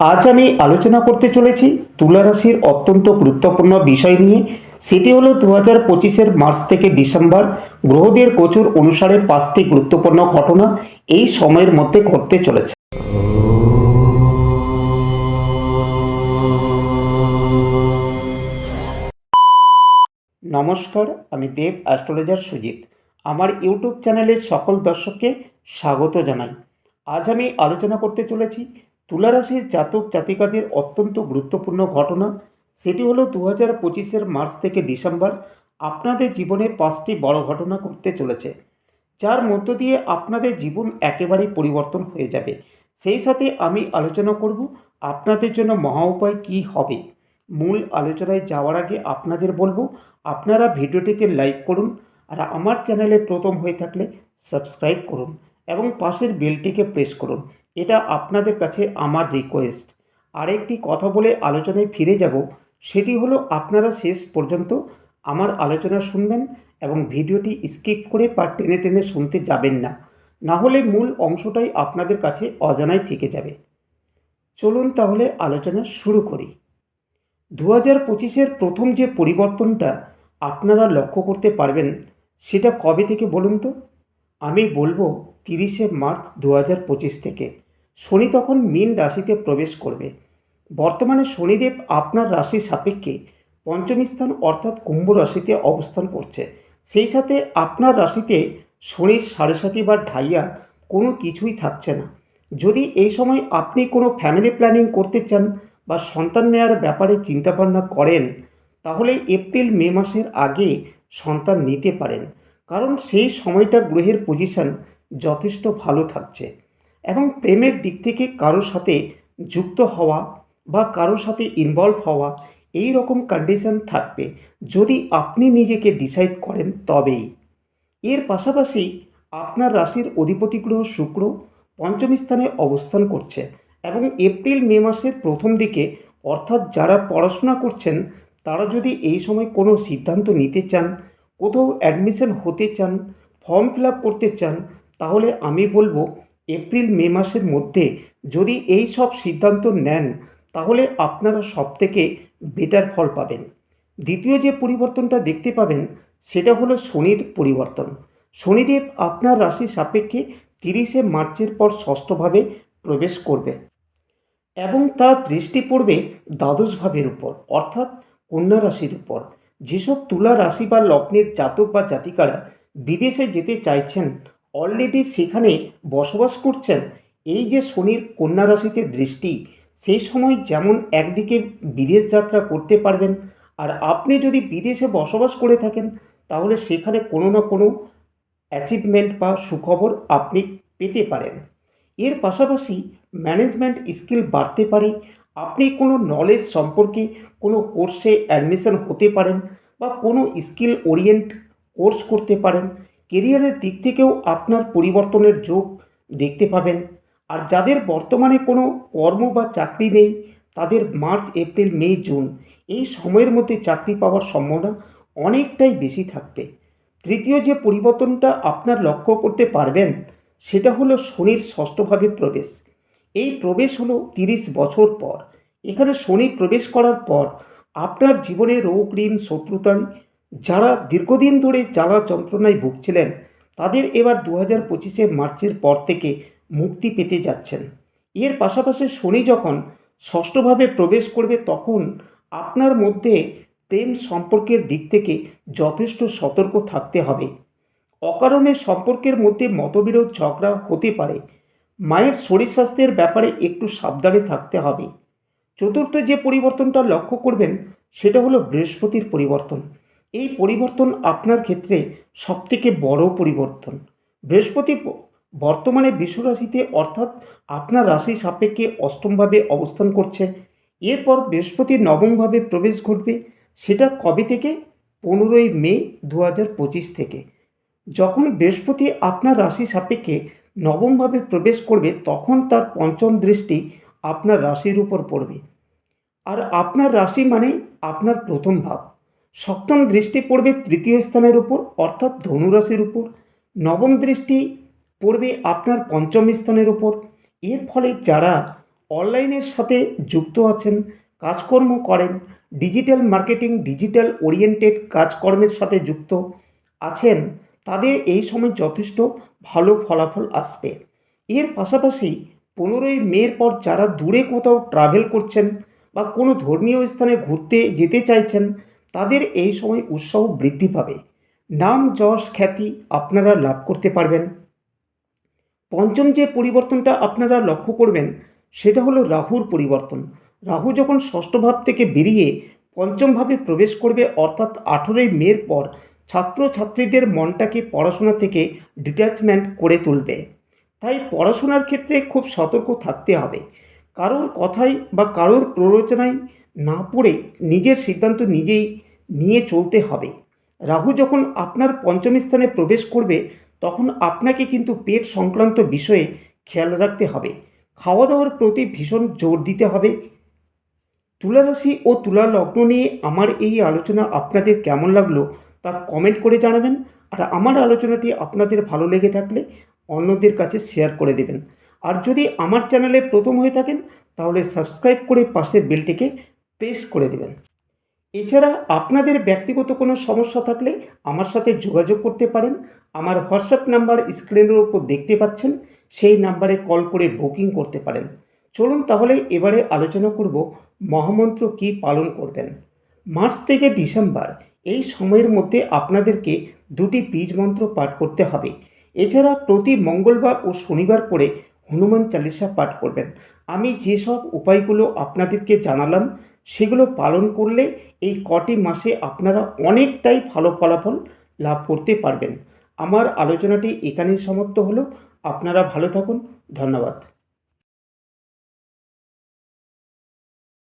আজ আমি আলোচনা করতে চলেছি তুলা রাশির অত্যন্ত গুরুত্বপূর্ণ বিষয় নিয়ে। সেটি হলো দু হাজার পঁচিশের মার্চ থেকে ডিসেম্বর। গ্রহদের গোচর অনুসারে পাঁচটি গুরুত্বপূর্ণ ঘটনা এই সময়ের মধ্যে ঘটতে চলেছে। নমস্কার, আমি দেব, অ্যাস্ট্রোলজার সুজিত। আমার ইউটিউব চ্যানেলের সকল দর্শককে স্বাগত জানাই। আজ আমি আলোচনা করতে চলেছি তুলা রাশির জাতক জাতিকাদের অত্যন্ত গুরুত্বপূর্ণ ঘটনা, সেটি হলো দু হাজার পঁচিশের মার্চ থেকে ডিসেম্বর, আপনাদের জীবনে পাঁচটি বড় ঘটনা ঘটতে চলেছে, যার মধ্য দিয়ে আপনাদের জীবন একেবারেই পরিবর্তন হয়ে যাবে। সেই সাথে আমি আলোচনা করব আপনাদের জন্য মহা উপায় কী হবে। মূল আলোচনায় যাওয়ার আগে আপনাদের বলব, আপনারা ভিডিওটিতে লাইক করুন আর আমার চ্যানেলে প্রথম হয়ে থাকলে সাবস্ক্রাইব করুন এবং পাশের বেলটিকে প্রেস করুন। এটা আপনাদের কাছে আমার রিকোয়েস্ট আরেকটি কথা বলে আলোচনায় ফিরে যাব, সেটি হলো আপনারা শেষ পর্যন্ত আমার আলোচনা শুনবেন এবং ভিডিওটি স্কিপ করে বা টেনে টেনে শুনতে যাবেন না। না হলে মূল অংশটাই আপনাদের কাছে অজানাই থেকে যাবে। চলুন তাহলে আলোচনা শুরু করি। দু হাজার পঁচিশের প্রথম যে পরিবর্তনটা আপনারা লক্ষ্য করতে পারবেন, সেটা কবে থেকে বলুন তো? আমি বলব তিরিশে মার্চ দু হাজার পঁচিশ থেকে। শনি তখন মীন রাশিতে প্রবেশ করবে। বর্তমানে শনিদেব আপনার রাশির সাপেক্ষে পঞ্চম স্থান অর্থাৎ কুম্ভ রাশিতে অবস্থান করছে। সেই সাথে আপনার রাশিতে শনির সাড়ে সাথী বা ঢাইয়া কোনো কিছুই থাকছে না। যদি এই সময় আপনি কোনো ফ্যামিলি প্ল্যানিং করতে চান বা সন্তান নেওয়ার ব্যাপারে চিন্তাভাবনা করেন, তাহলে এপ্রিল, মে মাসের আগে সন্তান নিতে পারেন। কারণ সেই সময়টা গ্রহের পজিশন যথেষ্ট ভালো থাকছে। এবং প্রেমের দিক থেকে কারোর সাথে যুক্ত হওয়া বা কারোর সাথে ইনভলভ হওয়া, এই রকম কন্ডিশন থাকবে। যদি আপনি নিজেকে ডিসাইড করেন, তবেই। এর পাশাপাশি আপনার রাশির অধিপতি গ্রহ শুক্র পঞ্চম স্থানে অবস্থান করছে এবং এপ্রিল, মে মাসের প্রথম দিকে, অর্থাৎ যারা পড়াশোনা করছেন, তারা যদি এই সময় কোনো সিদ্ধান্ত নিতে চান, কোথাও অ্যাডমিশন হতে চান ফর্ম ফিল আপ করতে চান, তাহলে আমি বলব এপ্রিল, মে মাসের মধ্যে যদি এই সব সিদ্ধান্ত নেন, তাহলে আপনারা সব থেকে বেটার ফল পাবেন। দ্বিতীয় যে পরিবর্তনটা দেখতে পাবেন, সেটা হলো শনির পরিবর্তন। শনিদেব আপনার রাশির সাপেক্ষে তিরিশে মার্চের পর ষষ্ঠভাবে প্রবেশ করবে এবং তার দৃষ্টি পড়বে দ্বাদশ ভাবের উপর, অর্থাৎ কন্যা রাশির উপর। যেসব তুলা রাশি বা লগ্নের জাতক বা জাতিকারা বিদেশে যেতে চাইছেন অলরেডি সেখানে বসবাস করছেন। এই যে শনির কন্যা রাশিতে দৃষ্টি, সেই সময় যেমন একদিকে বিদেশ যাত্রা করতে পারবেন, আর আপনি যদি বিদেশে বসবাস করে থাকেন, তাহলে সেখানে কোনো না কোনো অ্যাচিভমেন্ট বা সুখবর আপনি পেতে পারেন। এর পাশাপাশি ম্যানেজমেন্ট স্কিল বাড়তে পারে। আপনি কোনো নলেজ সম্পর্কে কোনো কোর্সে অ্যাডমিশন হতে পারেন বা কোনো স্কিল ওরিয়েন্ট কোর্স করতে পারেন। কেরিয়ারের দিক থেকেও আপনার পরিবর্তনের যোগ দেখতে পাবেন। আর যাদের বর্তমানে কোনো কর্ম বা চাকরি নেই, তাদের মার্চ, এপ্রিল, মে, জুন এই সময়ের মধ্যে চাকরি পাওয়ার সম্ভাবনা অনেকটাই বেশি থাকবে। তৃতীয় যে পরিবর্তনটা আপনার লক্ষ্য করতে পারবেন, সেটা হলো শনির ষষ্ঠভাবে প্রবেশ। এই প্রবেশ হলো তিরিশ বছর পর। এখানে শনি প্রবেশ করার পর আপনার জীবনে রোগ, ঋণ শত্রুতায় যারা দীর্ঘদিন ধরে জ্বালা যন্ত্রণায় ভুগছিলেন, তাদের এবার দু হাজার পঁচিশে মার্চের পর থেকে মুক্তি পেতে যাচ্ছেন। এর পাশাপাশি শনি যখন ষষ্ঠভাবে প্রবেশ করবে, তখন আপনার মধ্যে প্রেম সম্পর্কের দিক থেকে যথেষ্ট সতর্ক থাকতে হবে। অকারণে সম্পর্কের মধ্যে মতবিরোধ, ঝগড়া হতে পারে। মায়ের শরীর স্বাস্থ্যের ব্যাপারে একটু সাবধানে থাকতে হবে। চতুর্থ যে পরিবর্তনটা লক্ষ্য করবেন, সেটা হলো বৃহস্পতির পরিবর্তন। এই পরিবর্তন আপনার ক্ষেত্রে সবথেকে বড় পরিবর্তন। বৃহস্পতি বর্তমানে বিশ্বরাশিতে অর্থাৎ আপনার রাশি সাপেক্ষে অষ্টমভাবে অবস্থান করছে। এরপর বৃহস্পতির নবমভাবে প্রবেশ ঘটবে, সেটা কবে থেকে? পনেরোই মে দু হাজার পঁচিশ থেকে। যখন বৃহস্পতি আপনার রাশি সাপেক্ষে নবমভাবে প্রবেশ করবে, তখন তার পঞ্চম দৃষ্টি আপনার রাশির উপর পড়বে। আর আপনার রাশি মানে আপনার প্রথম ভাব। সপ্তম দৃষ্টি পড়বে তৃতীয় স্থানের উপর, অর্থাৎ ধনুরাশির উপর। নবম দৃষ্টি পড়বে আপনার পঞ্চম স্থানের উপর। এর ফলে যারা অনলাইনের সাথে যুক্ত আছেন, কাজকর্ম করেন, ডিজিটাল মার্কেটিং, ডিজিটাল ওরিয়েন্টেড কাজকর্মের সাথে যুক্ত আছেন, তাদের এই সময় যথেষ্ট ভালো ফলাফল আসবে। এর পাশাপাশি পনেরোই মের পর যারা দূরে কোথাও ট্রাভেল করছেন বা কোনো ধর্মীয় স্থানে ঘুরতে যেতে চাইছেন তাদের এই সময় উৎসাহ বৃদ্ধি পাবে। নাম, যশ, খ্যাতি আপনারা লাভ করতে পারবেন। পঞ্চম যে পরিবর্তনটা আপনারা লক্ষ্য করবেন, সেটা হলো রাহুর পরিবর্তন। রাহু যখন ষষ্ঠ ভাব থেকে বেরিয়ে পঞ্চমভাবে প্রবেশ করবে, অর্থাৎ আঠেরোই মের পর ছাত্রছাত্রীদের মনটাকে পড়াশোনা থেকে ডিট্যাচমেন্ট করে তুলবে। তাই পড়াশোনার ক্ষেত্রে খুব সতর্ক থাকতে হবে। কারোর কথাই বা কারোর প্ররোচনায় না পড়ে নিজের সিদ্ধান্ত নিজেই নিয়ে চলতে হবে। রাহু যখন আপনার পঞ্চম স্থানে প্রবেশ করবে, তখন আপনাকে কিন্তু পেট সংক্রান্ত বিষয়ে খেয়াল রাখতে হবে। খাওয়া দাওয়ার প্রতি ভীষণ জোর দিতে হবে। তুলারাশি ও তুলা লগ্ন নিয়ে আমার এই আলোচনা আপনাদের কেমন লাগল তা কমেন্ট করে জানাবেন আর আমার আলোচনাটি আপনাদের ভালো লেগে থাকলে অন্যদের কাছে শেয়ার করে দেবেন। আর যদি আমার চ্যানেলে প্রথম হয়ে থাকেন, তাহলে সাবস্ক্রাইব করে পাশের বেলটিকে প্রেস করে দেবেন। এছাড়া আপনাদের ব্যক্তিগত কোনো সমস্যা থাকলে আমার সাথে যোগাযোগ করতে পারেন। আমার হোয়াটসঅ্যাপ নাম্বার স্ক্রিনের উপর দেখতে পাচ্ছেন, সেই নাম্বারে কল করে বুকিং করতে পারেন। চলুন তাহলে এবারে আলোচনা করব মহামন্ত্র কি পালন করবেন। মার্চ থেকে ডিসেম্বর, এই সময়ের মধ্যে আপনাদেরকে দুটি বীজ মন্ত্র পাঠ করতে হবে। এছাড়া প্রতি মঙ্গলবার ও শনিবার করে হনুমান চালিসা পাঠ করবেন। আমি যেসব উপায়গুলো আপনাদেরকে জানালাম সেগুলো পালন করলে এই কটি মাসে আপনারা অনেকটাই ভালো ফলাফল লাভ করতে পারবেন। আমার আলোচনাটি এখানেই সমাপ্ত হলো। আপনারা ভালো থাকুন। ধন্যবাদ।